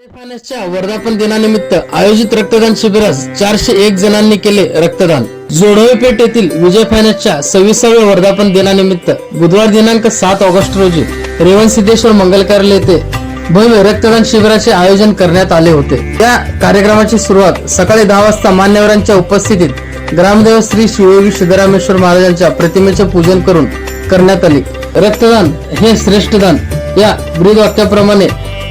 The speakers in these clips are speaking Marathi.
फायनान्सच्या वर्धापन दिनानिमित्त आयोजित रक्तदान शिबिरास चारशे एक जणांनी केले रक्तदान. जोडवे पेठ येथील विजय फायनान्सच्या सव्वीसाव्या वर्धापन दिनानिमित्त बुधवार दिनांक सात ऑगस्ट रोजी रेवण सिद्धेश्वर मंगल कार्यालय येथे भव्य रक्तदान शिबिराचे आयोजन करण्यात आले होते. या कार्यक्रमाची सुरुवात सकाळी दहा वाजता मान्यवरांच्या उपस्थितीत ग्रामदेव श्री शिवयोगी सिद्धरामेश्वर महाराजांच्या प्रतिमेचे पूजन करून करण्यात आले. रक्तदान हे श्रेष्ठ दान. या ब्रीद वाक्याप्रमाणे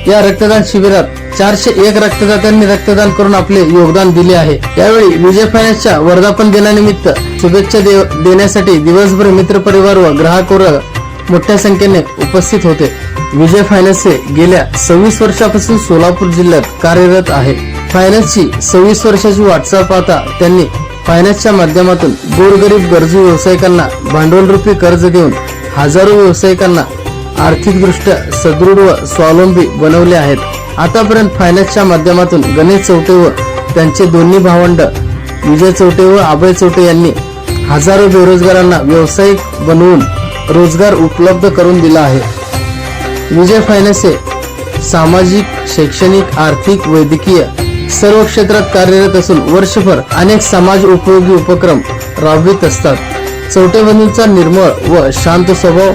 या रक्तदान शिबिरात चारशे एक रक्तदात्यांनी रक्तदान करून आपले योगदान दिले आहे. यावेळी विजय फायनान्सच्या वर्धापन दिनानिमित्त शुभेच्छा दे- देण्यासाठी दिवसभर मित्रपरिवार व ग्राहक वर्ग मोठ्या संख्येने उपस्थित होते. विजय फायनान्स हे गेल्या सव्वीस वर्षापासून सोलापूर जिल्ह्यात कार्यरत आहे. फायनान्सची सव्वीस वर्षाची वाटचाल पाहता त्यांनी फायनान्सच्या माध्यमातून गोरगरीब गरजू व्यावसायिकांना भांडवलरूपी कर्ज देऊन हजारो व्यावसायिकांना आर्थिकदृष्ट्या सदृढ व स्वावलंबी बनवले आहेत. आतापर्यंत फायनान्सच्या माध्यमातून गणेश चौटे व त्यांचे दोन्ही भावंड विजय चौटे व अभय चौटे यांनी हजारो बेरोजगारांना व्यावसायिक बनवून रोजगार उपलब्ध करून दिला आहे. विजय फायनान्स हे सामाजिक शैक्षणिक आर्थिक वैद्यकीय सर्व क्षेत्रात कार्यरत असून वर्षभर अनेक समाज उपयोगी उपक्रम राबवित असतात. चौटे बंधूंचा निर्मळ व शांत स्वभाव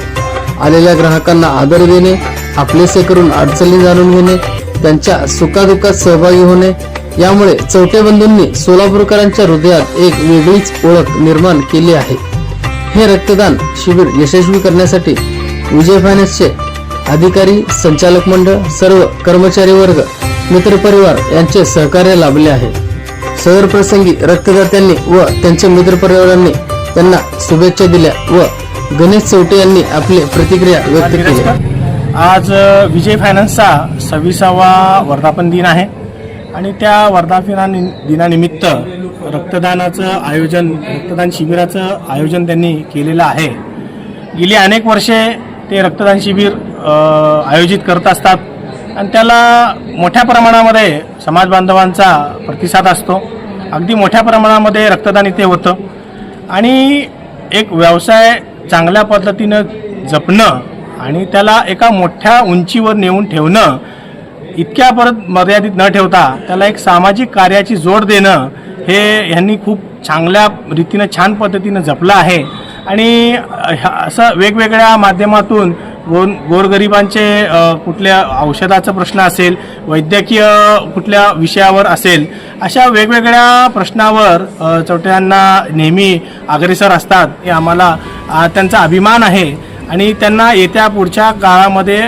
आलेल्या ग्राहकांना आदर देणे आपलेसे करून अडचणी जाणून घेणे त्यांच्या सुखादुखात सहभागी होणे यामुळे चौटे बंधूंनी सोलापूरकरांच्या हृदयात एक वेगळीच ओळख निर्माण केली आहे. हे रक्तदान शिबिर यशस्वी करण्यासाठी विजय फायनान्सचे अधिकारी संचालक मंडळ सर्व कर्मचारी वर्ग मित्रपरिवार यांचे सहकार्य लाभले आहे. सदर प्रसंगी रक्तदात्यांनी व त्यांच्या मित्रपरिवारांनी त्यांना शुभेच्छा दिल्या व गणेश चौटे यांनी आपली प्रतिक्रिया व्यक्त केली. आज विजय फायनान्सचा सव्वीसावा वर्धापन दिन आहे आणि त्या वर्धापना दिनानिमित्त रक्तदानाचं आयोजन रक्तदान शिबिराचं आयोजन त्यांनी केलेलं आहे. गेली अनेक वर्षे ते रक्तदान शिबिर आयोजित करत असतात आणि त्याला मोठ्या प्रमाणामध्ये समाज बांधवांचा प्रतिसाद असतो. अगदी मोठ्या प्रमाणामध्ये रक्तदान इथे होतं. आणि एक व्यवसाय चांगल्या पद्धतीनं जपणं आणि त्याला एका मोठ्या उंचीवर नेऊन ठेवणं इतक्या परत मर्यादित न ठेवता त्याला एक सामाजिक कार्याची जोड देणं हे ह्यांनी खूप चांगल्या रीतीनं छान पद्धतीनं जपलं आहे. आणि ह्या- असं वेगवेगळ्या माध्यमातून गोर गोरगरिबांचे कुठल्या औषधाचा प्रश्न असेल वैद्यकीय कुठल्या विषयावर असेल अशा वेगवेगळ्या प्रश्नावर चौट्यांना नेहमी अग्रेसर असतात हे आम्हाला त्यांचा अभिमान आहे. आणि त्यांना येत्या पुढच्या काळामध्ये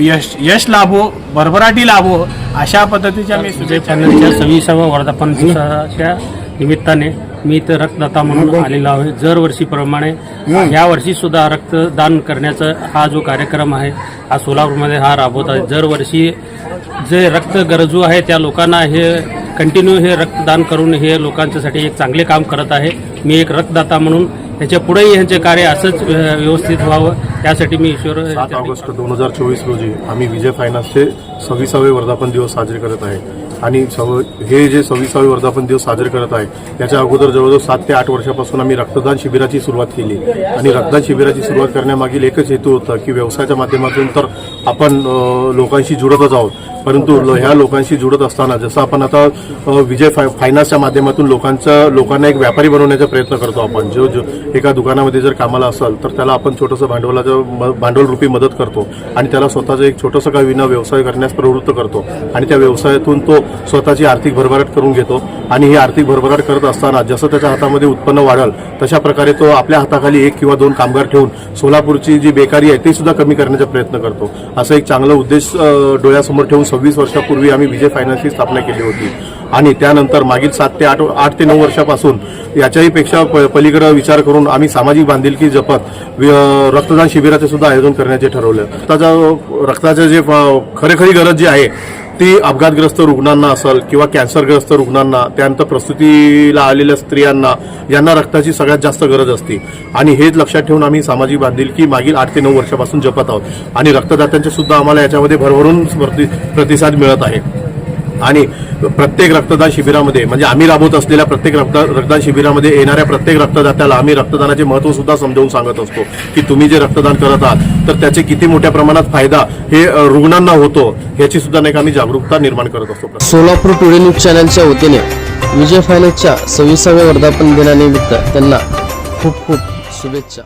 यश यश लाभो भरभराटी लाभो अशा पद्धतीच्या मी शुभेच्छा फायनान्सच्या सव्वीसाव्या वर्धापन दिवसाच्या निमित्ताने मी इथं रक्तदाता म्हणून आलेलो आहे. दरवर्षीप्रमाणे या वर्षी सुद्धा रक्तदान करण्याचा हा जो कार्यक्रम आहे हा सोलापूरमध्ये हा राबवत आहे. दरवर्षी जे रक्त गरजू आहे त्या लोकांना हे कंटिन्यू हे रक्तदान करून हे लोकांच्यासाठी एक चांगले काम करत आहे. मी एक रक्तदाता म्हणून ह्याच्या पुढेही ह्यांचे कार्य असंच व्यवस्थित व्हावं त्यासाठी मी ईश्वर सात ऑगस्ट दोन हजार चोवीस रोजी आम्ही विजय फायनान्सचे सव्वीसावे वर्धापन दिवस साजरे करत आहे. आणि सव हे जे सव्वीसावे वर्धापन दिवस साजरे करत आहे त्याच्या अगोदर जवळजवळ सात ते आठ वर्षापासून आम्ही रक्तदान शिबिराची सुरुवात केली. आणि रक्तदान शिबिराची सुरुवात करण्यामागील एकच हेतू होता की व्यवसायाच्या माध्यमातून तर आपण लोकांशी जुडतच आहोत. परंतु ल- ह्या लोकांशी जुडत असताना जसं आपण आता विजय फाय फायनान्सच्या माध्यमातून लोकांचा लोकांना एक व्यापारी बनवण्याचा प्रयत्न करतो आपण. जो जो एका दुकानामध्ये जर कामाला असेल तर त्याला आपण छोटंसं भांडवलाचं म- भांडवलरूपी मदत करतो आणि त्याला स्वतःचं एक छोटंसं का विना व्यवसाय करण्यास प्रवृत्त करतो. आणि त्या व्यवसायातून तो स्वतःची आर्थिक भरभराट करून घेतो आणि ही आर्थिक भरभराट करत असताना जसं त्याच्या हातामध्ये उत्पन्न वाढल तशा प्रकारे तो आपल्या हाताखाली एक किंवा दोन कामगार ठेवून सोलापूरची जी बेकारी आहे ती सुद्धा कमी करण्याचा प्रयत्न करतो. असं एक चांगला उद्देश डोळ्यासमोर ठेवून सव्वीस वर्षापूर्वी आम्ही विजय फायनान्सची स्थापना केली होती. आणि त्यानंतर मागील सात ते आठ आठ ते नऊ वर्षापासून याच्याही पेक्षा प- पलीकडं विचार करून आम्ही सामाजिक बांधिलकी जपत रक्तदान शिबिराचे सुद्धा आयोजन करण्याचे ठरवलं. रक्ताचं रक्ताचे जे खरेखरी गरज जी आहे ती अपघातग्रस्त रुग्णांना असेल किंवा कॅन्सरग्रस्त रुग्णांना त्यानंतर प्रसूतीला आलेल्या स्त्रियांना यांना रक्ताची सगळ्यात जास्त गरज असते. आणि हेच लक्षात ठेवून आम्ही सामाजिक बांधिलकी मागील आठ ते नऊ वर्षापासून जपत आहोत. आणि रक्तदात्यांचे सुद्धा आम्हाला याच्यामध्ये भरभरून प्रतिसाद मिळत आहे. आणि प्रत्येक रक्तदान शिबिरामध्ये म्हणजे आम्ही राबवत असलेल्या प्रत्येक रक्त रक्तदान शिबिरामध्ये येणाऱ्या प्रत्येक रक्तदात्याला आम्ही रक्तदानाचे महत्त्व सुद्धा समजावून सांगत असतो की तुम्ही जे रक्तदान करत आहात तर त्याचे किती मोठ्या प्रमाणात फायदा हे रुग्णांना होतो याची सुद्धा नाही का आम्ही जागरूकता निर्माण करत असतो. सोलापूर टुडे न्यूज चॅनलच्या वतीने विजय फायनान्सच्या सव्वीसाव्या वर्धापन दिनानिमित्त त्यांना खूप खूप शुभेच्छा.